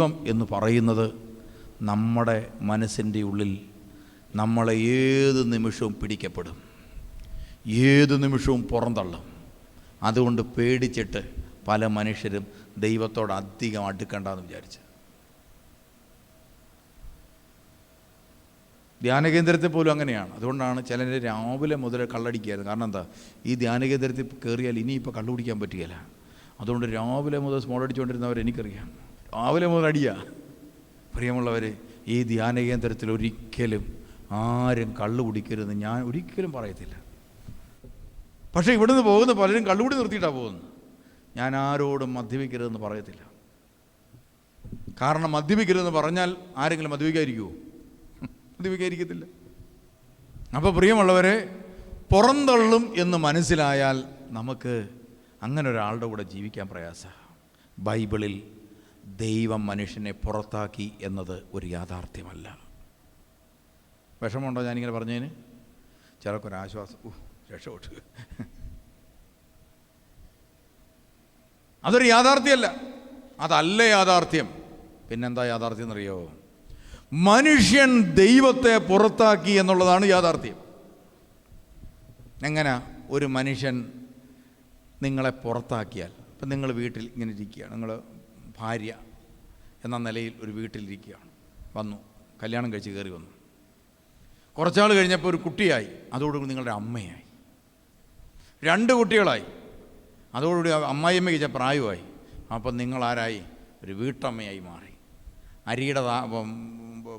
ദൈവം എന്ന് പറയുന്നത് നമ്മുടെ മനസ്സിന്റെ ഉള്ളിൽ നമ്മളെ ഏത് നിമിഷവും പിടിക്കപ്പെടും. ഏത് നിമിഷവും പുറന്തള്ളും. അതുകൊണ്ട് പേടിച്ചിട്ട് പല മനുഷ്യരും ദൈവത്തോട് അധികം അടുക്കണ്ടെന്ന് ധ്യാന കേന്ദ്രത്തെ പോലും അങ്ങനെയാണ്. അതുകൊണ്ടാണ് ചിലർ രാവിലെ മുതൽ കള്ളടിക്കുകയായിരുന്നു കാരണം എന്താ? ഈ ധ്യാന കേന്ദ്രത്തിൽ കയറിയാൽ ഇനിയിപ്പോൾ കള്ളുപിടിക്കാൻ പറ്റുകയില്ല. അതുകൊണ്ട് രാവിലെ മുതൽ സ്മോൾ അടിച്ചുകൊണ്ടിരുന്നവർ എനിക്കറിയാം. രാവിലെ മുതൽ അടിയാ. പ്രിയമുള്ളവർ ഈ ധ്യാന കേന്ദ്രത്തിൽ ഒരിക്കലും ആരും കള്ളു കുടിക്കരുതെന്ന് ഞാൻ ഒരിക്കലും പറയത്തില്ല. പക്ഷേ ഇവിടുന്ന് പോകുന്ന പലരും കള്ളുകൂടി നിർത്തിയിട്ടാണ് പോകുന്നത്. ഞാൻ ആരോടും മദ്യപിക്കരുതെന്ന് പറയത്തില്ല. കാരണം മദ്യപിക്കരുതെന്ന് പറഞ്ഞാൽ ആരെങ്കിലും മദ്യപിക്കാതിരിക്കുമോ മദ്യപിക്കാതിരിക്കത്തില്ല. അപ്പോൾ പ്രിയമുള്ളവരെ പുറന്തള്ളും എന്ന് മനസ്സിലായാൽ നമുക്ക് അങ്ങനെ ഒരാളുടെ കൂടെ ജീവിക്കാൻ പ്രയാസമാണ്. ബൈബിളിൽ ദൈവം മനുഷ്യനെ പുറത്താക്കി എന്നത് ഒരു യാഥാർത്ഥ്യമല്ല. വിഷമമുണ്ടോ ഞാനിങ്ങനെ പറഞ്ഞതിന്? ചിലക്കൊരാശ്വാസം ഓ രക്ഷപ്പെട്ടു. അതൊരു യാഥാർത്ഥ്യമല്ല. അതല്ല യാഥാർത്ഥ്യം. പിന്നെന്താ യാഥാർത്ഥ്യം എന്നറിയോ മനുഷ്യൻ ദൈവത്തെ പുറത്താക്കി എന്നുള്ളതാണ് യാഥാർത്ഥ്യം. എങ്ങനെ? ഒരു മനുഷ്യൻ നിങ്ങളെ പുറത്താക്കിയാൽ. ഇപ്പം നിങ്ങൾ വീട്ടിൽ ഇങ്ങനെ ഇരിക്കുകയാണ്. നിങ്ങൾ ഭാര്യ എന്ന നിലയിൽ ഒരു വീട്ടിലിരിക്കുകയാണ്. വന്നു. കല്യാണം കഴിച്ച് കയറി വന്നു. കുറച്ചാൾ കഴിഞ്ഞപ്പോൾ ഒരു കുട്ടിയായി. അതോടുകൂടി നിങ്ങളുടെ അമ്മയായി. രണ്ട് കുട്ടികളായി. അതോടുകൂടി അമ്മായിയമ്മ കഴിച്ച പ്രായമായി അപ്പം നിങ്ങളാരായി? ഒരു വീട്ടമ്മയായി മാറി. അരിയുടെ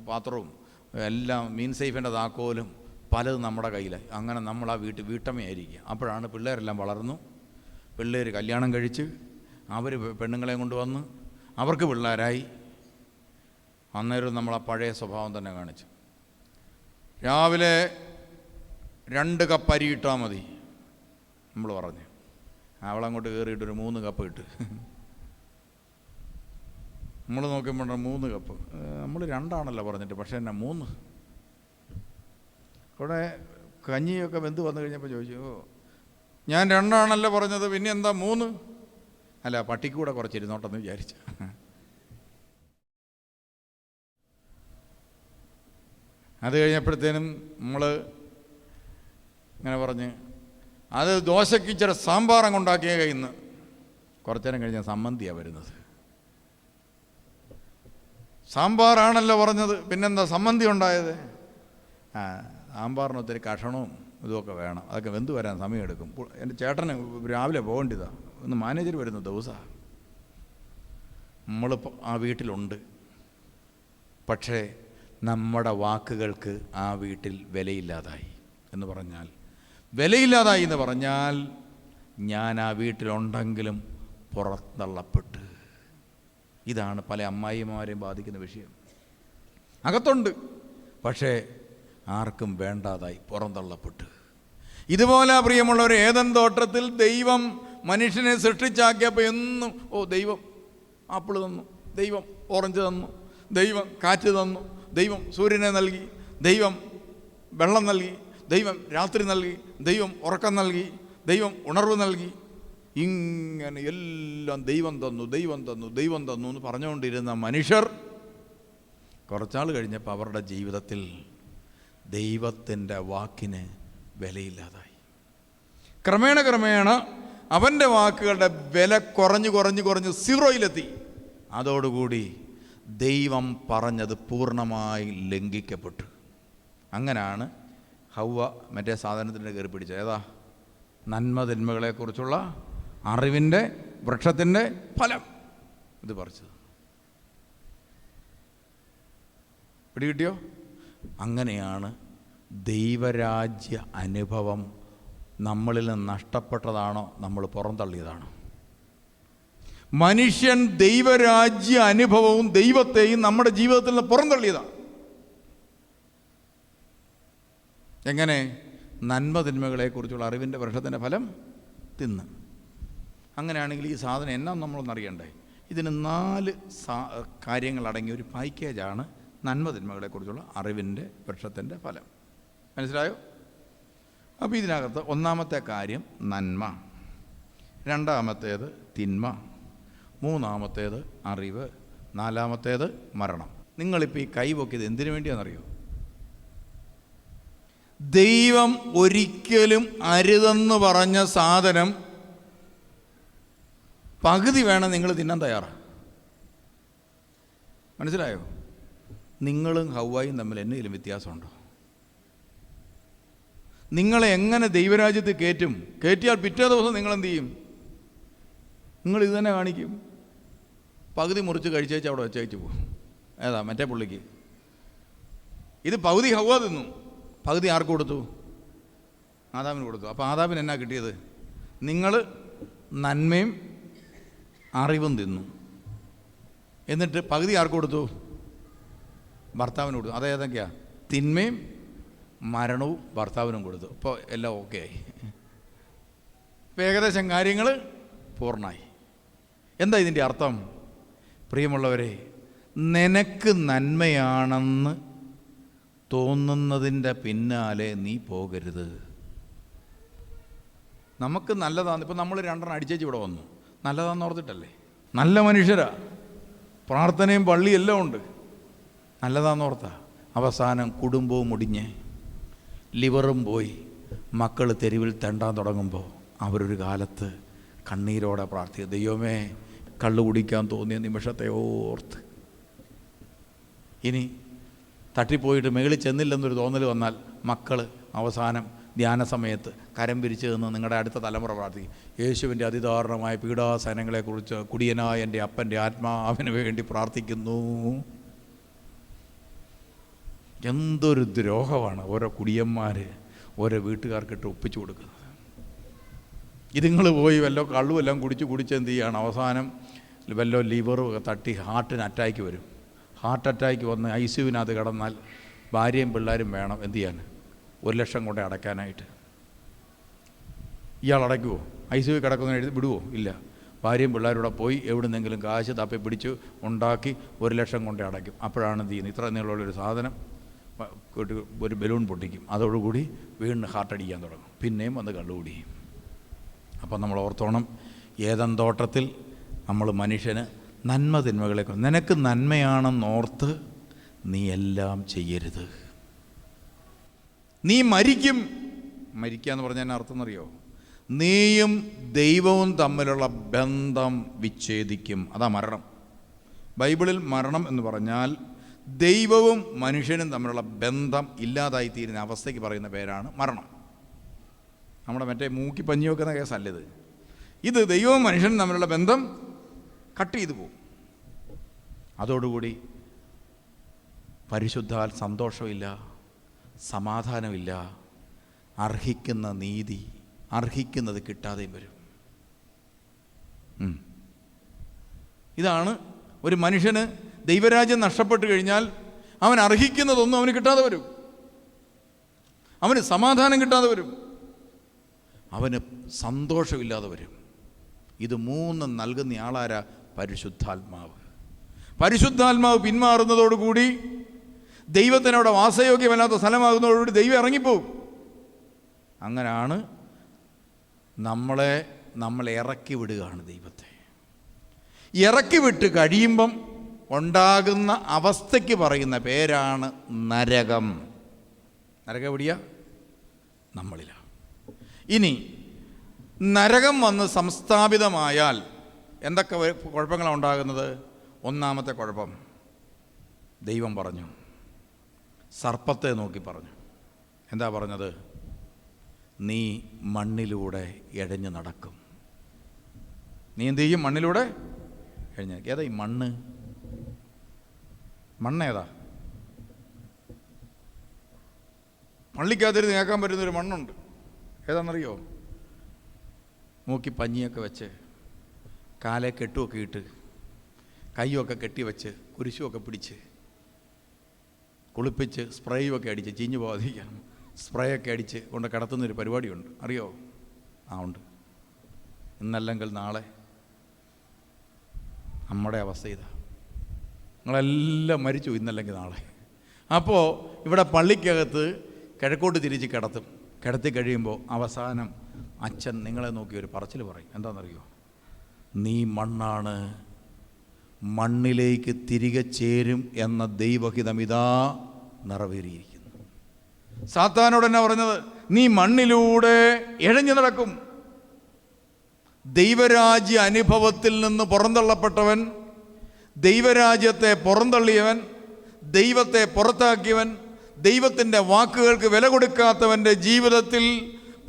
പാത്രവും എല്ലാം മീൻ സേഫിന്റെ താക്കോലും പലതും നമ്മുടെ കയ്യിലായി. അങ്ങനെ നമ്മൾ ആ വീട്ടിൽ വീട്ടമ്മയായിരിക്കുക. അപ്പോഴാണ് പിള്ളേരെല്ലാം വളർന്നു. പിള്ളേർ കല്യാണം കഴിച്ച് അവർ പെണ്ണുങ്ങളെ കൊണ്ടുവന്ന് അവർക്ക് പിള്ളേരായി. അന്നേരം നമ്മൾ ആ പഴയ സ്വഭാവം തന്നെ കാണിച്ചു. രാവിലെ രണ്ട് കപ്പ് അരി ഇട്ടാൽ മതി നമ്മൾ പറഞ്ഞു. അവളങ്ങോട്ട് കയറിയിട്ട് ഒരു മൂന്ന് കപ്പ് ഇട്ട്. നമ്മൾ നോക്കുമ്പോൾ മൂന്ന് കപ്പ്. നമ്മൾ രണ്ടാണല്ലോ പറഞ്ഞിട്ട് പക്ഷേ എന്നാ മൂന്ന്. ഇവിടെ കഞ്ഞിയൊക്കെ വെന്ത് വന്നു കഴിഞ്ഞപ്പോൾ ചോദിച്ചു ഞാൻ രണ്ടാണല്ലോ പറഞ്ഞത് പിന്നെ എന്താ മൂന്ന്? അല്ല പട്ടിക്കൂടെ കുറച്ചിരുന്നോട്ടെന്ന് വിചാരിച്ചു. അത് കഴിഞ്ഞപ്പോഴത്തേനും നമ്മൾ ഇങ്ങനെ പറഞ്ഞ് അത് ദോശയ്ക്ക് ഇച്ചിരി സാമ്പാർ അങ്ങ് ഉണ്ടാക്കിയ കയ്യിൽ നിന്ന് കുറച്ചു നേരം കഴിഞ്ഞ സമ്മന്തിയാണ് വരുന്നത്. സാമ്പാറാണല്ലോ പറഞ്ഞത് പിന്നെന്താ സമ്മന്തി ഉണ്ടായത്? ആ സാമ്പാറിന് ഒത്തിരി കഷണവും ഇതുമൊക്കെ വേണം. അതൊക്കെ വെന്ത് വരാൻ സമയമെടുക്കും. എന്റെ ചേട്ടന് രാവിലെ പോകേണ്ടതാണ് ഇന്ന് മാനേജർ വരുന്ന ദിവസമാണ് നമ്മൾ ആ വീട്ടിലുണ്ട്. പക്ഷേ നമ്മുടെ വാക്കുകൾക്ക് ആ വീട്ടിൽ വിലയില്ലാതായി എന്ന് പറഞ്ഞാൽ വിലയില്ലാതായി എന്ന് പറഞ്ഞാൽ ഞാൻ ആ വീട്ടിലുണ്ടെങ്കിലും പുറത്തള്ളപ്പെട്ട്. ഇതാണ് പല അമ്മായിമാരെയും ബാധിക്കുന്ന വിഷയം. അകത്തുണ്ട് പക്ഷേ ആർക്കും വേണ്ടാതായി പുറന്തള്ളപ്പെട്ട്. ഇതുപോലെ പ്രിയമുള്ളവർ ഏതൻ തോട്ടത്തിൽ ദൈവം മനുഷ്യനെ സൃഷ്ടിച്ചാക്കിയപ്പോൾ എന്നും ഓ ദൈവം ആപ്പിൾ തന്നു ദൈവം ഓറഞ്ച് തന്നു ദൈവം കാറ്റ് തന്നു ദൈവം സൂര്യനെ നൽകി ദൈവം വെള്ളം നൽകി ദൈവം രാത്രി നൽകി ദൈവം ഉറക്കം നൽകി ദൈവം ഉണർവ് നൽകി. ഇങ്ങനെ എല്ലാം ദൈവം തന്നു ദൈവം തന്നു ദൈവം തന്നു എന്ന് പറഞ്ഞുകൊണ്ടിരുന്ന മനുഷ്യർ കുറച്ചാൾ കഴിഞ്ഞപ്പോൾ അവരുടെ ജീവിതത്തിൽ ദൈവത്തിന്റെ വാക്കിന് വിലയില്ലാതായി. ക്രമേണ ക്രമേണ അവന്റെ വാക്കുകളുടെ വില കുറഞ്ഞു കുറഞ്ഞു കുറഞ്ഞ് സീറോയിലെത്തി. അതോടുകൂടി ദൈവം പറഞ്ഞത് പൂർണമായി ലംഘിക്കപ്പെട്ടു. അങ്ങനെയാണ് ഹൗവ മറ്റേ സാധനത്തിന്റെ കയറി പിടിച്ചത്. ഏതാ? നന്മതിന്മകളെക്കുറിച്ചുള്ള അറിവിന്റെ വൃക്ഷത്തിന്റെ ഫലം ഇത് പറിച്ചത്. പിടികിട്ടിയോ? അങ്ങനെയാണ് ദൈവരാജ്യ അനുഭവം നമ്മളിൽ നിന്ന് നഷ്ടപ്പെട്ടതാണോ? നമ്മൾ പുറന്തള്ളിയതാണോ? മനുഷ്യൻ ദൈവരാജ്യ അനുഭവവും ദൈവത്തെയും നമ്മുടെ ജീവിതത്തിൽ നിന്ന് പുറന്തള്ളിയതാണ് എങ്ങനെ? നന്മ തിന്മകളെക്കുറിച്ചുള്ള അറിവിന്റെ വൃക്ഷത്തിന്റെ ഫലം തിന്ന്. അങ്ങനെയാണെങ്കിൽ ഈ സാധനം എന്നാ നമ്മളൊന്നറിയണ്ടേ ഇതിന് നാല് സാ കാര്യങ്ങൾ അടങ്ങിയ ഒരു പാക്കേജാണ് നന്മ തിന്മകളെക്കുറിച്ചുള്ള അറിവിന്റെ വൃക്ഷത്തിന്റെ ഫലം. മനസ്സിലായോ? അപ്പോൾ ഇതിനകത്ത് ഒന്നാമത്തെ കാര്യം നന്മ. രണ്ടാമത്തേത് തിന്മ. മൂന്നാമത്തേത് അറിവ്. നാലാമത്തേത് മരണം. നിങ്ങളിപ്പോൾ ഈ കൈ പൊക്കിയത് എന്തിനു വേണ്ടിയാണെന്നറിയോ? ദൈവം ഒരിക്കലും അരുതെന്ന് പറഞ്ഞ സാധനം പകുതി വേണം നിങ്ങൾ തിന്നാൻ തയ്യാറാണ് മനസ്സിലായോ? നിങ്ങളും ഹൗവായും തമ്മിൽ എന്തെങ്കിലും വ്യത്യാസമുണ്ടോ? നിങ്ങളെ എങ്ങനെ ദൈവരാജ്യത്ത് കയറ്റും? കയറ്റിയാൽ പിറ്റേ ദിവസം നിങ്ങൾ എന്ത് ചെയ്യും നിങ്ങൾ ഇത് തന്നെ കാണിക്കും. പകുതി മുറിച്ച് കഴിച്ചേച്ച് അവിടെ വെച്ചേച്ച് പോകും ഏതാ മറ്റേ പുള്ളിക്ക്. ഇത് പകുതി ഹവ തിന്നു. പകുതി ആർക്ക് കൊടുത്തു? ആദാമിന് കൊടുത്തു. അപ്പോൾ ആദാമിന് എന്നാ കിട്ടിയത്? നിങ്ങൾ നന്മയും അറിവും തിന്നു. എന്നിട്ട് പകുതി ആർക്ക് കൊടുത്തു? ഭർത്താവിന് കൊടുത്തു. അതേതൊക്കെയാണ് തിന്മയും മരണവും ഭർത്താവിനും കൊടുത്തു. അപ്പോൾ എല്ലാം ഓക്കെ ആയി അപ്പോൾ ഏകദേശം കാര്യങ്ങൾ പൂർണമായി എന്താ ഇതിന്റെ അർത്ഥം? പ്രിയമുള്ളവരെ നിനക്ക് നന്മയാണെന്ന് തോന്നുന്നതിന്റെ പിന്നാലെ നീ പോകരുത്. നമുക്ക് നല്ലതാണ് ഇപ്പം നമ്മൾ രണ്ടെണ്ണം അടിച്ചേച്ച് ഇവിടെ വന്നു. നല്ലതാണെന്ന് ഓർത്തിട്ടല്ലേ? നല്ല മനുഷ്യരാ. പ്രാർത്ഥനയും പള്ളിയും എല്ലാം ഉണ്ട്. നല്ലതാണെന്ന് ഓർത്താ. അവസാനം കുടുംബവും മുടിഞ്ഞ് ലിവറും പോയി. മക്കൾ തെരുവിൽ തെണ്ടാൻ തുടങ്ങുമ്പോൾ അവരൊരു കാലത്ത് കണ്ണീരോടെ പ്രാർത്ഥിക്കും. ദൈവമേ കള്ളു കുടിക്കാൻ തോന്നിയ നിമിഷത്തെ ഓർത്ത്. ഇനി തട്ടിപ്പോയിട്ട് മേളിൽ ചെന്നില്ലെന്നൊരു തോന്നൽ വന്നാൽ മക്കൾ അവസാനം ധ്യാന സമയത്ത് കരം പിരിച്ചു നിന്ന് നിങ്ങളുടെ അടുത്ത തലമുറ പ്രാർത്ഥിക്കും. യേശുവിന്റെ അതിദാരുണമായ പീഡാസനങ്ങളെക്കുറിച്ച് കുടിയനായ എന്റെ അപ്പന്റെ ആത്മാവിന് വേണ്ടി പ്രാർത്ഥിക്കുന്നു. എന്തൊരു ദ്രോഹമാണ് ഓരോ കുടിയന്മാർ ഓരോ വീട്ടുകാർക്കിട്ട് ഒപ്പിച്ചു കൊടുക്കുന്നത്. ഇതുങ്ങൾ പോയി വല്ലോ കള്ളും എല്ലാം കുടിച്ച് കുടിച്ച് എന്ത് ചെയ്യുകയാണ് അവസാനം വല്ലോ ലിവറും ഒക്കെ തട്ടി ഹാർട്ടിന് അറ്റാക്ക് വരും. ഹാർട്ട് അറ്റാക്ക് വന്ന് ഐ സിയുവിനകത്ത് കിടന്നാൽ ഭാര്യയും പിള്ളേരും വേണം എന്ത് ചെയ്യാൻ? ഒരു ലക്ഷം കൊണ്ട് അടയ്ക്കാനായിട്ട്. ഇയാൾ അടയ്ക്കുമോ ഐ സി യു കിടക്കുന്ന എഴുതി വിടുവോ? ഇല്ല. ഭാര്യയും പിള്ളേരൂടെ പോയി എവിടുന്നെങ്കിലും കാശ് തപ്പി പിടിച്ച് ഉണ്ടാക്കി ഒരു ലക്ഷം കൊണ്ട് അടയ്ക്കും. അപ്പോഴാണ് എന്ത് ചെയ്യുന്നത്? ഇത്ര നീളമുള്ളൊരു സാധനം ഒരു ബലൂൺ പൊട്ടിക്കും. അതോടുകൂടി വീണ്ടും ഹാർട്ട് അടിക്കാൻ തുടങ്ങും. പിന്നെയും വന്ന് കള്ളുകൂടിയും. അപ്പം നമ്മൾ ഓർത്തോണം ഏതൻ നമ്മൾ മനുഷ്യന് നന്മ തിന്മകളെ നിനക്ക് നന്മയാണെന്നോർത്ത് നീ എല്ലാം ചെയ്യരുത്. നീ മരിക്കും. മരിക്കുക എന്ന് പറഞ്ഞാൽ അർത്ഥം എന്നറിയോ? നീയും ദൈവവും തമ്മിലുള്ള ബന്ധം വിച്ഛേദിക്കും. അതാ മരണം. ബൈബിളിൽ മരണം എന്ന് പറഞ്ഞാൽ ദൈവവും മനുഷ്യനും തമ്മിലുള്ള ബന്ധം ഇല്ലാതായിത്തീരുന്ന അവസ്ഥയ്ക്ക് പറയുന്ന പേരാണ് മരണം. നമ്മുടെ മറ്റേ മൂക്കി പഞ്ഞി വെക്കുന്ന കേസല്ല ഇത്? ഇത് ദൈവവും മനുഷ്യനും തമ്മിലുള്ള ബന്ധം കട്ട് ചെയ്തു പോകും. അതോടുകൂടി പരിശുദ്ധാൽ സന്തോഷമില്ല സമാധാനമില്ല അർഹിക്കുന്ന നീതി അർഹിക്കുന്നത് കിട്ടാതെയും വരും. ഇതാണ് ഒരു മനുഷ്യന് ദൈവരാജ്യം നഷ്ടപ്പെട്ടു കഴിഞ്ഞാൽ അവൻ അർഹിക്കുന്നതൊന്നും അവന് കിട്ടാതെ വരും. അവന് സമാധാനം കിട്ടാതെ വരും. അവന് സന്തോഷമില്ലാതെ വരും. ഇത് മൂന്നും നൽകുന്ന ആളാരാ? പരിശുദ്ധാത്മാവ്. പരിശുദ്ധാത്മാവ് പിന്മാറുന്നതോടുകൂടി ദൈവത്തിനവിടെ വാസയോഗ്യമല്ലാത്ത സ്ഥലമാകുന്നതോടുകൂടി ദൈവം ഇറങ്ങിപ്പോവും. അങ്ങനെയാണ് നമ്മളെ നമ്മൾ ഇറക്കി വിടുകയാണ് ദൈവത്തെ. ഇറക്കി വിട്ട് കഴിയുമ്പം ഉണ്ടാകുന്ന അവസ്ഥയ്ക്ക് പറയുന്ന പേരാണ് നരകം. നരകം എവിടെയാ? നമ്മളിലാണ് ഇനി നരകം വന്ന് സംസ്ഥാപിതമായാൽ എന്തൊക്കെ കുഴപ്പങ്ങളാണ് ഉണ്ടാകുന്നത്? ഒന്നാമത്തെ കുഴപ്പം ദൈവം പറഞ്ഞു. സർപ്പത്തെ നോക്കി പറഞ്ഞു. എന്താ പറഞ്ഞത്? നീ മണ്ണിലൂടെ എഴഞ്ഞു നടക്കും. നീ എന്ത് ചെയ്യും? മണ്ണിലൂടെ എഴഞ്ഞു. ഏതാ ഈ മണ്ണ്? മണ്ണേതാ? പള്ളിക്കകത്തിരുന്ന് കേൾക്കാൻ പറ്റുന്നൊരു മണ്ണുണ്ട്. ഏതാണെന്നറിയോ? മൂക്കി പഞ്ഞിയൊക്കെ വെച്ച് കാലെ കെട്ടുമൊക്കെ ഇട്ട് കൈയൊക്കെ കെട്ടി വെച്ച് കുരിശുമൊക്കെ പിടിച്ച് കുളിപ്പിച്ച് സ്പ്രേയുമൊക്കെ അടിച്ച് ചീഞ്ഞു പോകാതിരിക്കാൻ സ്പ്രേ ഒക്കെ അടിച്ച് കൊണ്ട് കിടത്തുന്നൊരു പരിപാടിയുണ്ട്. അറിയോ? ആ ഉണ്ട്. ഇന്നല്ലെങ്കിൽ നാളെ നമ്മുടെ അവസ്ഥ ഇതാ. നിങ്ങളെല്ലാം മരിച്ചു ഇന്നല്ലെങ്കിൽ നാളെ. അപ്പോൾ ഇവിടെ പള്ളിക്കകത്ത് കിഴക്കോട്ട് തിരിച്ച് കിടത്തും. കിടത്തി കഴിയുമ്പോൾ അവസാനം അച്ഛൻ നിങ്ങളെ നോക്കി ഒരു പറച്ചിൽ പറയും. എന്താണെന്നറിയോ? നീ മണ്ണാണ്. മണ്ണിലേക്ക് തിരികെ ചേരും എന്ന ദൈവഹിതമിതാ നിറവേറിയിരിക്കുന്നു. സാത്താനോട് എന്നാ പറഞ്ഞത്? നീ മണ്ണിലൂടെ എഴഞ്ഞു നടക്കും. ദൈവരാജ്യ അനുഭവത്തിൽ നിന്ന് പുറന്തള്ളപ്പെട്ടവൻ ദൈവരാജ്യത്തെ പുറന്തള്ളിയവൻ ദൈവത്തെ പുറത്താക്കിയവൻ ദൈവത്തിന്റെ വാക്കുകൾക്ക് വില കൊടുക്കാത്തവന്റെ ജീവിതത്തിൽ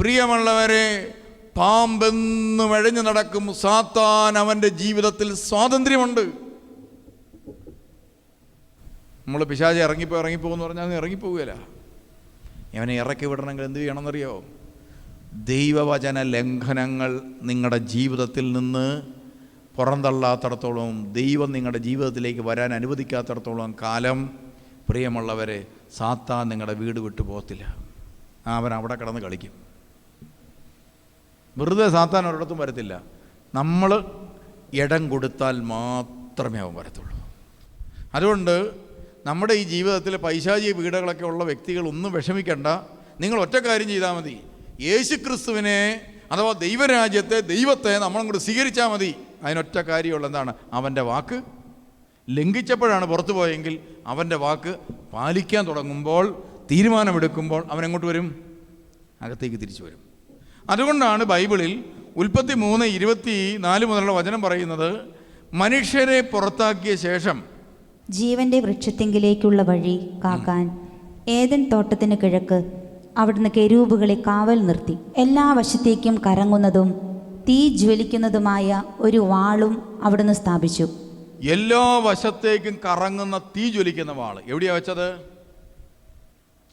പ്രിയമുള്ളവരെ പാമ്പെന്നും എഴഞ്ഞു നടക്കും സാത്താൻ അവന്റെ ജീവിതത്തിൽ സ്വാതന്ത്ര്യമുണ്ട്. നമ്മൾ പിശാചി ഇറങ്ങിപ്പോ ഇറങ്ങിപ്പോകുമെന്ന് പറഞ്ഞാൽ അത് ഇറങ്ങിപ്പോവുകയില്ല അവനെ ഇറക്കി വിടണമെങ്കിൽ എന്ത് ചെയ്യണമെന്നറിയോ? ദൈവവചന ലംഘനങ്ങൾ നിങ്ങളുടെ ജീവിതത്തിൽ നിന്ന് പുറന്തള്ളാത്തടത്തോളം ദൈവം നിങ്ങളുടെ ജീവിതത്തിലേക്ക് വരാൻ അനുവദിക്കാത്തടത്തോളം കാലം പ്രിയമുള്ളവരെ സാത്താൻ നിങ്ങളുടെ വീട് വിട്ടു പോകത്തില്ല. അവൻ അവിടെ കിടന്ന് കളിക്കും. വെറുതെ സാത്താൻ ഒരിടത്തും വരത്തില്ല. നമ്മൾ ഇടം കൊടുത്താൽ മാത്രമേ അവൻ വരത്തുള്ളൂ. അതുകൊണ്ട് നമ്മുടെ ഈ ജീവിതത്തിൽ പൈശാചിക വീടുകളൊക്കെ ഉള്ള വ്യക്തികൾ ഒന്നും വിഷമിക്കണ്ട. നിങ്ങൾ ഒറ്റ കാര്യം ചെയ്താൽ മതി. യേശു ക്രിസ്തുവിനെ അഥവാ ദൈവരാജ്യത്തെ ദൈവത്തെ നമ്മളും കൂടി സ്വീകരിച്ചാൽ മതി. അതിനൊറ്റ കാര്യമുള്ള എന്താണ് അവന്റെ വാക്ക് ലംഘിച്ചപ്പോഴാണ് പുറത്തു പോയെങ്കിൽ അവന്റെ വാക്ക് പാലിക്കാൻ തുടങ്ങുമ്പോൾ തീരുമാനമെടുക്കുമ്പോൾ അവൻ എങ്ങോട്ട് വരും? അകത്തേക്ക് തിരിച്ചു വരും. അതുകൊണ്ടാണ് ബൈബിളിൽ ഉൽപ്പത്തി മൂന്ന് ഇരുപത്തി നാല് മുതലുള്ള വചനം പറയുന്നത് മനുഷ്യരെ പുറത്താക്കിയ ശേഷം ജീവന്റെ വൃക്ഷത്തെങ്കിലേക്കുള്ള വഴി കാക്കാൻ ഏതൻ തോട്ടത്തിന് കിഴക്ക് അവിടുന്ന് കെരൂബുകളെ കാവൽ നിർത്തി എല്ലാ വശത്തേക്കും കറങ്ങുന്നതും തീ ജ്വലിക്കുന്നതുമായ ഒരു വാളും അവിടുന്ന് സ്ഥാപിച്ചു. എല്ലാ വശത്തേക്കും കറങ്ങുന്ന തീ ജ്വലിക്കുന്ന വാൾ. എവിടെയാ വെച്ചത്?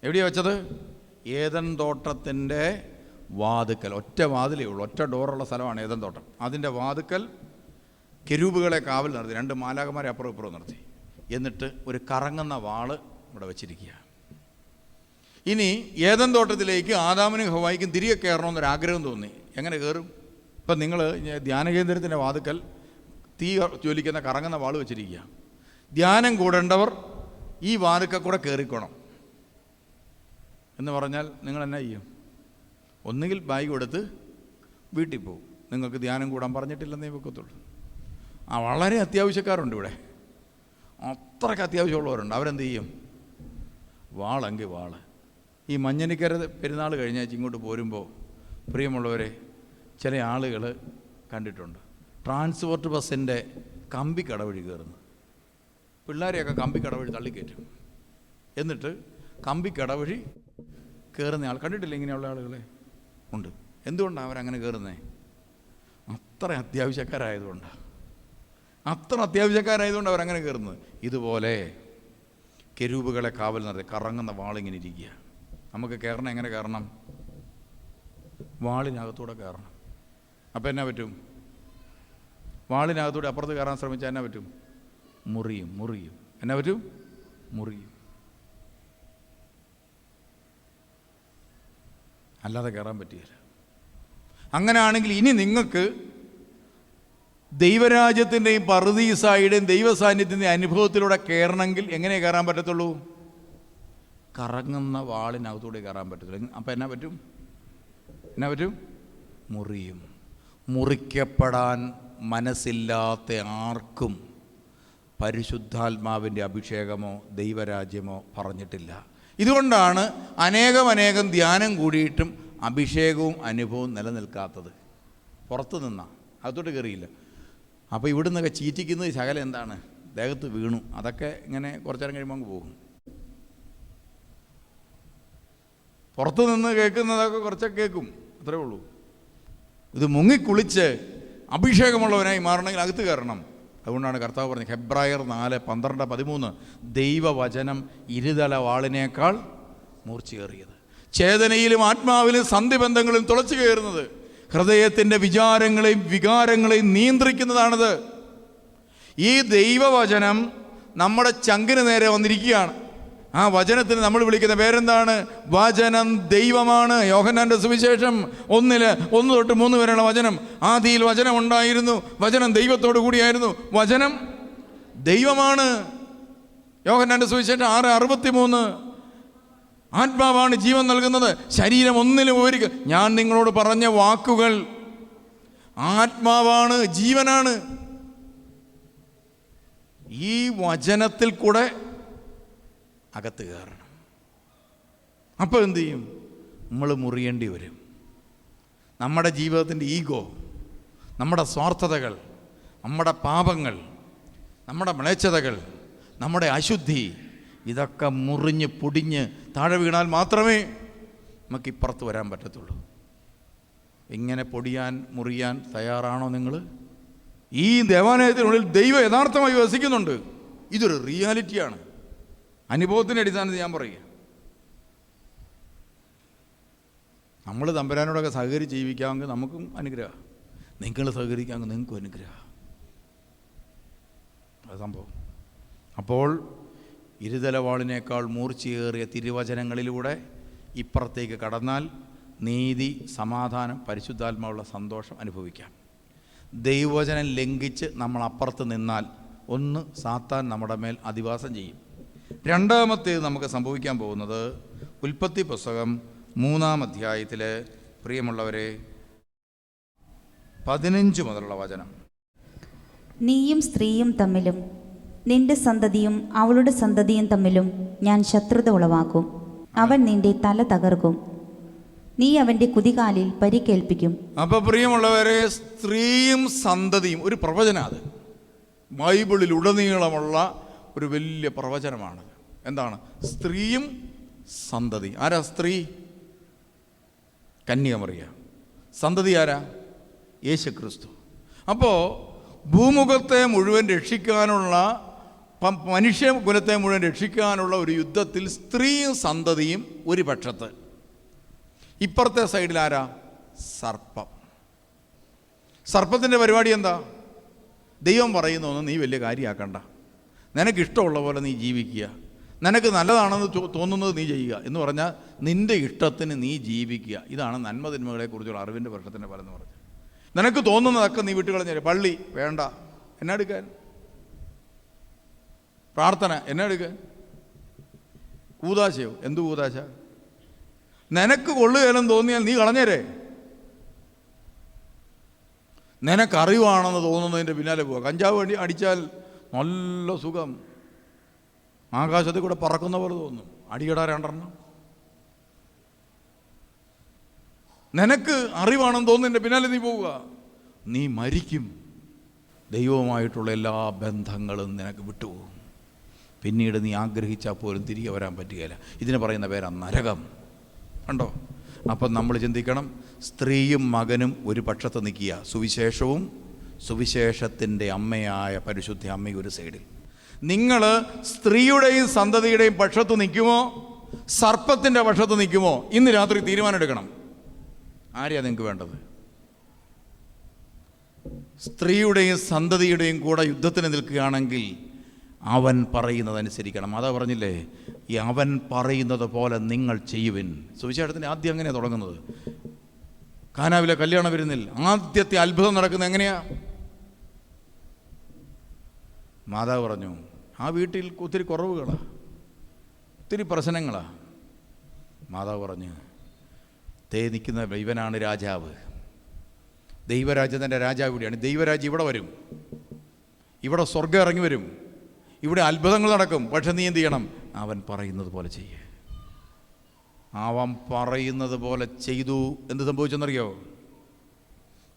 എവിടെയാ വെച്ചത്? ഏതൻ തോട്ടത്തിന്റെ വാതുക്കൽ. ഒറ്റ വാതിലേ ഉള്ളൂ. ഒറ്റ ഡോറുള്ള സ്ഥലമാണ് ഏതൻ തോട്ടം. അതിന്റെ വാതുക്കൽ കെരൂബുകളെ കാവൽ നിർത്തി രണ്ട് മാലാകന്മാരെ അപ്പുറം ഇപ്പുറം നിർത്തി എന്നിട്ട് ഒരു കറങ്ങുന്ന വാൾ ഇവിടെ വെച്ചിരിക്കുക ഇനി ഏതൻ തോട്ടത്തിലേക്ക് ആദാമിനും ഹവായിക്കും തിരികെ കയറണമെന്നൊരു ആഗ്രഹം തോന്നി. എങ്ങനെ കയറും? ഇപ്പം നിങ്ങൾ ധ്യാന കേന്ദ്രത്തിന്റെ വാതുക്കൽ തീ ജ്വലിക്കുന്ന കറങ്ങുന്ന വാൾ വെച്ചിരിക്കുക. ധ്യാനം കൂടേണ്ടവർ ഈ വാതുക്കൽ കൂടെ കയറിക്കോണം എന്ന് പറഞ്ഞാൽ നിങ്ങൾ എന്നാ ചെയ്യും? ഒന്നുകിൽ ബാഗ് എടുത്ത് വീട്ടിൽ പോകും നിങ്ങൾക്ക് ധ്യാനം കൂടാൻ പറഞ്ഞിട്ടില്ലെന്നേ വെക്കത്തുള്ളൂ. ആ വളരെ അത്യാവശ്യക്കാരുണ്ട് ഇവിടെ. അത്രയ്ക്ക് അത്യാവശ്യമുള്ളവരുണ്ട്. അവരെന്ത് ചെയ്യും? വാളെങ്കിൽ വാൾ. ഈ മഞ്ഞനിക്കര പെരുന്നാൾ കഴിഞ്ഞാൽ ഇങ്ങോട്ട് പോരുമ്പോൾ പ്രിയമുള്ളവരെ ചില ആളുകൾ കണ്ടിട്ടുണ്ട്. ട്രാൻസ്പോർട്ട് ബസ്സിന്റെ കമ്പി കടവഴി കയറുന്നു. പിള്ളേരെയൊക്കെ കമ്പി കടവഴി തള്ളിക്കയറ്റും. എന്നിട്ട് കമ്പി കടവഴി കയറുന്ന ആൾ കണ്ടിട്ടില്ല ഇങ്ങനെയുള്ള ആളുകളെ? ഉണ്ട്. എന്തുകൊണ്ടാണ് അവരങ്ങനെ കയറുന്നത് അത്ര അത്യാവശ്യക്കാരായതുകൊണ്ടാണ് അത്ര അത്യാവശ്യക്കാരായതുകൊണ്ട് അവരങ്ങനെ കയറുന്നത്. ഇതുപോലെ കെരൂപുകളെ കാവൽ നിർത്തി കറങ്ങുന്ന വാളിങ്ങനെ ഇരിക്കുക. നമുക്ക് കയറണം എങ്ങനെ കയറണം? വാളിനകത്തൂടെ കയറണം. അപ്പം എന്നാ പറ്റും? വാളിനകത്തൂടെ അപ്പുറത്ത് കയറാൻ ശ്രമിച്ചാൽ എന്നാ പറ്റും? മുറിയും മുറിയും. എന്നാ പറ്റും? മുറിയും. അല്ലാതെ കയറാൻ പറ്റിയില്ല. അങ്ങനെയാണെങ്കിൽ ഇനി നിങ്ങൾക്ക് ദൈവരാജ്യത്തിന്റെയും പറുദീസായുടെയും ദൈവസാന്നിധ്യത്തിന്റെ അനുഭവത്തിലൂടെ കയറണമെങ്കിൽ എങ്ങനെ കയറാൻ പറ്റത്തുള്ളൂ? കറങ്ങുന്ന വാളിനകത്തൂടെ കയറാൻ പറ്റത്തുള്ളൂ അപ്പം എന്നാ പറ്റും? എന്നാ പറ്റും? മുറിയും. മുറിക്കപ്പെടാൻ മനസ്സില്ലാത്ത ആർക്കും പരിശുദ്ധാത്മാവിന്റെ അഭിഷേകമോ ദൈവരാജ്യമോ പറഞ്ഞിട്ടില്ല. ഇതുകൊണ്ടാണ് അനേകം അനേകം ധ്യാനം കൂടിയിട്ടും അഭിഷേകവും അനുഭവവും നിലനിൽക്കാത്തത്. പുറത്തു നിന്നാ അകത്തോട്ട് കയറിയില്ല. അപ്പോൾ ഇവിടുന്നൊക്കെ ചീറ്റിക്കുന്നത് ശകലം എന്താണ്? ദേഹത്ത് വീണു. അതൊക്കെ ഇങ്ങനെ കുറച്ചു നേരം കഴിയുമ്പോൾ അങ്ങ് പോകും. പുറത്തു നിന്ന് കേൾക്കുന്നതൊക്കെ കുറച്ചൊക്കെ കേൾക്കും. അത്രേ ഉള്ളൂ. ഇത് മുങ്ങിക്കുളിച്ച് അഭിഷേകമുള്ളവനായി മാറണമെങ്കിൽ അകത്ത് കയറണം. അതുകൊണ്ടാണ് കർത്താവ് പറഞ്ഞത് ഹെബ്രായർ നാല് പന്ത്രണ്ട് പതിമൂന്ന് ദൈവവചനം ഇരുതല വാളിനേക്കാൾ മൂർച്ചയേറിയത്. ചേതനയിലും ആത്മാവിലും സന്ധിബന്ധങ്ങളും തുളച്ചു കയറുന്നത് ഹൃദയത്തിന്റെ വിചാരങ്ങളെയും വികാരങ്ങളെയും നിയന്ത്രിക്കുന്നതാണിത്. ഈ ദൈവവചനം നമ്മുടെ ചങ്കിന് നേരെ വന്നിരിക്കുകയാണ്. ആ വചനത്തിന് നമ്മൾ വിളിക്കുന്ന പേരെന്താണ്? വചനം ദൈവമാണ്. യോഹന്നാന്റെ സുവിശേഷം ഒന്നിൽ ഒന്ന് തൊട്ട് മൂന്ന് വരെയുള്ള വചനം. ആദിയിൽ വചനം ഉണ്ടായിരുന്നു. വചനം ദൈവത്തോടു കൂടിയായിരുന്നു. വചനം ദൈവമാണ്. യോഹന്നാന്റെ സുവിശേഷം ആറ് അറുപത്തി മൂന്ന് ആത്മാവാണ് ജീവൻ നൽകുന്നത്. ശരീരം ഒന്നിലും ഒരു ഞാൻ നിങ്ങളോട് പറഞ്ഞ വാക്കുകൾ ആത്മാവാണ് ജീവനാണ്. ഈ വചനത്തിൽ കൂടെ അകത്ത് കയറണം. അപ്പോൾ എന്തു ചെയ്യും? നമ്മൾ മുറിയേണ്ടി വരും. നമ്മുടെ ജീവിതത്തിന്റെ ഈഗോ നമ്മുടെ സ്വാർത്ഥതകൾ നമ്മുടെ പാപങ്ങൾ നമ്മുടെ മ്ലേച്ഛതകൾ നമ്മുടെ അശുദ്ധി ഇതൊക്കെ മുറിഞ്ഞ് പൊടിഞ്ഞ് താഴെ വീണാൽ മാത്രമേ നമുക്ക് ഇപ്പുറത്ത് വരാൻ പറ്റത്തുള്ളൂ. ഇങ്ങനെ പൊടിയാൻ മുറിയാൻ തയ്യാറാണോ നിങ്ങൾ ഈ ദേവാലയത്തിനുള്ളിൽ ദൈവം യഥാർത്ഥമായി വസിക്കുന്നുണ്ട്. ഇതൊരു റിയാലിറ്റിയാണ്. അനുഭവത്തിന്റെ അടിസ്ഥാനത്തിൽ ഞാൻ പറയുക. നമ്മൾ തമ്പരാനോടൊക്കെ സഹകരിച്ച് ജീവിക്കാമെങ്കിൽ നമുക്കും അനുഗ്രഹം. നിങ്ങൾ സഹകരിക്കാമെങ്കിൽ നിങ്ങൾക്കും അനുഗ്രഹം. അത് സംഭവം. അപ്പോൾ ഇരുതലവാളിനേക്കാൾ മൂർച്ചയേറിയ തിരുവചനങ്ങളിലൂടെ ഇപ്പുറത്തേക്ക് കടന്നാൽ നീതി സമാധാനം പരിശുദ്ധാത്മാവുള്ള സന്തോഷം അനുഭവിക്കാം. ദൈവവചനം ലംഘിച്ച് നമ്മൾ അപ്പുറത്ത് നിന്നാൽ ഒന്ന് സാത്താൻ നമ്മുടെ മേൽ അധിവാസം ചെയ്യും. രണ്ടാമത്തേത് നമുക്ക് സംഭവിക്കാൻ പോകുന്നത് ഉൽപ്പത്തി പുസ്തകം മൂന്നാം അധ്യായത്തിലെ പ്രിയമുള്ളവരെ പതിനഞ്ച് മുതലുള്ള വചനം. നീയും സ്ത്രീയും തമ്മിലും നിന്റെ സന്തതിയും അവളുടെ സന്തതിയും തമ്മിലും ഞാൻ ശത്രുത ഉളവാക്കും. അവൻ നിന്റെ തല തകർക്കും. നീ അവന്റെ കുതികാലിൽ പരിക്കേൽപ്പിക്കും. അപ്പൊ പ്രിയമുള്ളവരെ സ്ത്രീയും സന്തതിയും ഒരു പ്രവചന അത്. ബൈബിളിൽ ഉടനീളമുള്ള ഒരു വലിയ പ്രവചനമാണ്. എന്താണ്? സ്ത്രീയും സന്തതി. ആരാ സ്ത്രീ? കന്യാമറിയ. സന്തതി ആരാ? യേശു ക്രിസ്തു അപ്പോൾ ഭൂമുഖത്തെ മുഴുവൻ രക്ഷിക്കാനുള്ള മനുഷ്യ കുലത്തെ മുഴുവൻ രക്ഷിക്കാനുള്ള ഒരു യുദ്ധത്തിൽ സ്ത്രീയും സന്തതിയും ഒരു പക്ഷത്ത്. ഇപ്പുറത്തെ സൈഡിൽ ആരാ? സർപ്പം. സർപ്പത്തിന്റെ പരിപാടി എന്താ? ദൈവം പറയുന്നൊന്നും നീ വലിയ കാര്യമാക്കണ്ട. നിനക്കിഷ്ടമുള്ള പോലെ നീ ജീവിക്കുക. നിനക്ക് നല്ലതാണെന്ന് തോന്നുന്നത് നീ ചെയ്യുക എന്ന് പറഞ്ഞാൽ നിന്റെ ഇഷ്ടത്തിന് നീ ജീവിക്കുക. ഇതാണ് നന്മതിന്മകളെക്കുറിച്ചുള്ള അറിവിന്റെ വർഷത്തിന്റെ ഫലം എന്ന് പറഞ്ഞത്. നിനക്ക് തോന്നുന്നതൊക്കെ നീ വിട്ടുകളഞ്ഞ പള്ളി വേണ്ട. എന്നാ എടുക്കാൻ? പ്രാർത്ഥന എന്നാ എടുക്കാൻ? കൂതാശയോ? എന്ത് കൂതാശ? നിനക്ക് കൊള്ളുകയെന്ന് തോന്നിയാൽ നീ കളഞ്ഞേരേ. നിനക്കറിവാണെന്ന് തോന്നുന്നതിന്റെ പിന്നാലെ പോവുക കഞ്ചാവ് വേണ്ടി അടിച്ചാൽ നല്ല സുഖം. ആകാശത്തിൽ കൂടെ പറക്കുന്ന പോലെ തോന്നും അടിയടാ രണ്ടെണ്ണം. നിനക്ക് അറിവാണെന്ന് തോന്നുന്നതിന്റെ പിന്നാലെ നീ പോവുക. നീ മരിക്കും. ദൈവവുമായിട്ടുള്ള എല്ലാ ബന്ധങ്ങളും നിനക്ക് വിട്ടുപോകും. പിന്നീട് നീ ആഗ്രഹിച്ചാൽ പോലും തിരികെ വരാൻ പറ്റുകയില്ല. ഇതിന് പറയുന്ന പേരാ നരകം. കണ്ടോ? അപ്പം നമ്മൾ ചിന്തിക്കണം സ്ത്രീയും മകനും ഒരു പക്ഷത്ത് നിൽക്കുക. സുവിശേഷവും സുവിശേഷത്തിന്റെ അമ്മയായ പരിശുദ്ധ അമ്മയും ഒരു സൈഡിൽ. നിങ്ങൾ സ്ത്രീയുടെയും സന്തതിയുടെയും പക്ഷത്ത് നിൽക്കുമോ? സർപ്പത്തിന്റെ പക്ഷത്ത് നിൽക്കുമോ? ഇന്ന് രാത്രി തീരുമാനമെടുക്കണം. ആരെയാണ് നിങ്ങൾക്ക് വേണ്ടത്? സ്ത്രീയുടെയും സന്തതിയുടെയും കൂടെ യുദ്ധത്തിന് നിൽക്കുകയാണെങ്കിൽ അവൻ പറയുന്നതനുസരിക്കണം. അതാ പറഞ്ഞില്ലേ ഈ അവൻ പറയുന്നത് പോലെ നിങ്ങൾ ചെയ്യുവിൻ. സുവിശേഷത്തിന്റെ ആദ്യം അങ്ങനെയാണ് തുടങ്ങുന്നത്? കാനാവിലെ കല്യാണം വരുന്നിൽ ആദ്യത്തെ അത്ഭുതം നടക്കുന്നത് എങ്ങനെയാ? മാതാവ് പറഞ്ഞു ആ വീട്ടിൽ ഒത്തിരി കുറവുകളാണ് ഒത്തിരി പ്രശ്നങ്ങളാണ് മാതാവ് പറഞ്ഞു തേ നിൽക്കുന്ന ദൈവനാണ് രാജാവ്. ദൈവരാജ്യത്തിന്റെ രാജാവ് ഇവിടെയാണ്. ദൈവരാജ്യം ഇവിടെ വരും. ഇവിടെ സ്വർഗം ഇറങ്ങി വരും. ഇവിടെ അത്ഭുതങ്ങൾ നടക്കും. പക്ഷെ നീ എന്ത് ചെയ്യണം? അവൻ പറയുന്നത് പോലെ ചെയ്യേ. അവൻ പറയുന്നത് പോലെ ചെയ്തു. എന്ത് സംഭവിച്ചെന്നറിയോ?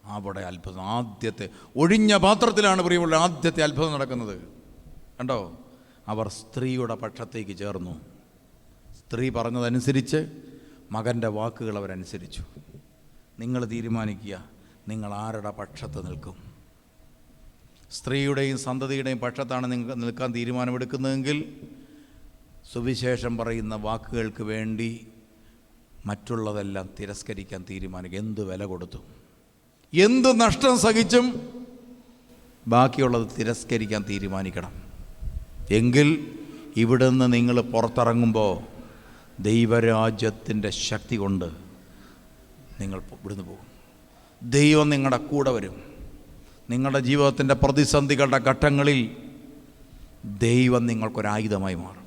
അവിടെ അത്ഭുതം. ആദ്യത്തെ ഒഴിഞ്ഞ പാത്രത്തിലാണ് പ്രിയമുള്ള ആദ്യത്തെ അത്ഭുതം നടക്കുന്നത്. കണ്ടോ? അവർ സ്ത്രീയുടെ പക്ഷത്തേക്ക് ചേർന്നു. സ്ത്രീ പറഞ്ഞതനുസരിച്ച് മകന്റെ വാക്കുകൾ അവരനുസരിച്ചു. നിങ്ങൾ തീരുമാനിക്കുക നിങ്ങൾ ആരുടെ പക്ഷത്ത് നിൽക്കും? സ്ത്രീയുടെയും സന്തതിയുടെയും പക്ഷത്താണ് നിങ്ങൾ നിൽക്കാൻ തീരുമാനമെടുക്കുന്നതെങ്കിൽ സുവിശേഷം പറയുന്ന വാക്കുകൾക്ക് വേണ്ടി മറ്റുള്ളതെല്ലാം തിരസ്കരിക്കാൻ തീരുമാനിക്കുക. എന്ത് വില കൊടുത്തു? എന്ത് നഷ്ടം സഹിച്ചും ബാക്കിയുള്ളത് തിരസ്കരിക്കാൻ തീരുമാനിക്കണം. എങ്കിൽ ഇവിടുന്ന് നിങ്ങൾ പുറത്തിറങ്ങുമ്പോൾ ദൈവരാജ്യത്തിന്റെ ശക്തി കൊണ്ട് നിങ്ങൾ ഇവിടുന്ന് പോകും. ദൈവം നിങ്ങളുടെ കൂടെ വരും. നിങ്ങളുടെ ജീവിതത്തിന്റെ പ്രതിസന്ധികളുടെ ഘട്ടങ്ങളിൽ ദൈവം നിങ്ങൾക്കൊരായുധമായി മാറും.